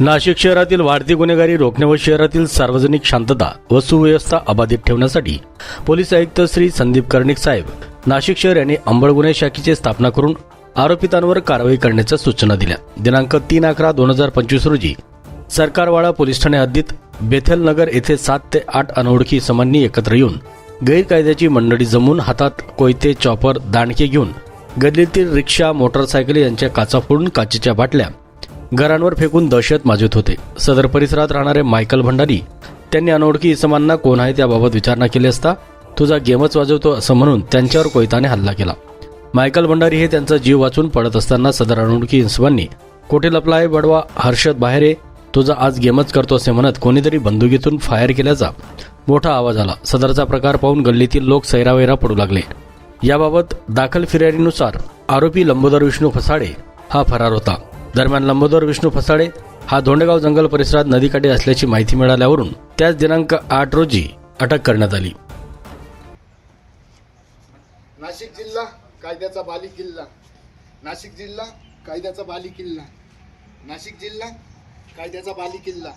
नाशिक शहरातील वाढती गुन्हेगारी रोखणे व शहरातील सार्वजनिक शांतता व सुव्यवस्था अबाधित ठेवण्यासाठी पोलीस आयुक्त श्री संदीप कर्णिक साहेब नाशिक शहर यांनी अंबड गुन्हे शाखेची स्थापना करून आरोपितांवर कारवाई करण्याच्या सूचना दिल्या. दिनांक तीन अकरा दोन हजार पंचवीस रोजी सरकारवाडा पोलीस ठाणे हद्दीत बेथेल नगर येथे सात ते आठ अनोळखी समांनी एकत्र येऊन गैरकायद्याची मंडळी जमून हातात कोयते चॉपर दांडके घेऊन गल्लीतील रिक्षा मोटरसायकल यांच्या काचा फोडून काचेच्या बाटल्या घरांवर फेकून दहशत माजत होते. सदर परिसरात राहणारे मायकल भंडारी त्यांनी अनोळखी इसमांना कोण आहे त्याबाबत विचारणा केली असता तुझा गेमच वाजवतो असं म्हणून त्यांच्यावर कोयताने हल्ला केला. मायकल भंडारी हे त्यांचा जीव वाचून पडत असताना सदर अनोळखी इसमांनी कोठे लपलाय बडवा हर्षद बाहेर तुझा आज गेमच करतो असे म्हणत कोणीतरी बंदुकीतून फायर केल्याचा मोठा आवाज आला. सदरचा प्रकार पाहून गल्लीतील लोक सैरावैरा पडू लागले. याबाबत दाखल फिर्यादीनुसार आरोपी लंबोदर विष्णू फसाडे हा फरार होता. दरम्यान लंबोदर विष्णू फसाडे हा धोंडेगाव जंगल परिसरात नदीकाठी असल्याची माहिती मिळाल्यावरून त्याच दिनांक आठ रोजी अटक करण्यात आली. नाशिक जिल्हा कायद्याचा बाली किल्ला. नाशिक जिल्हा कायद्याचा बाली किल्ला. नाशिक जिल्हा कायद्याचा बाली किल्ला.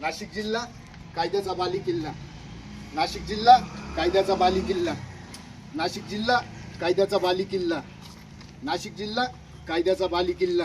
नाशिक जिल्हा कायद्याचा बाली किल्ला. नाशिक जिल्हा कायद्याचा बाली किल्ला. नाशिक जिल्हा कायद्याचा बाली किल्ला. नाशिक जिल्हा कायद्याचा बाली किल्ला.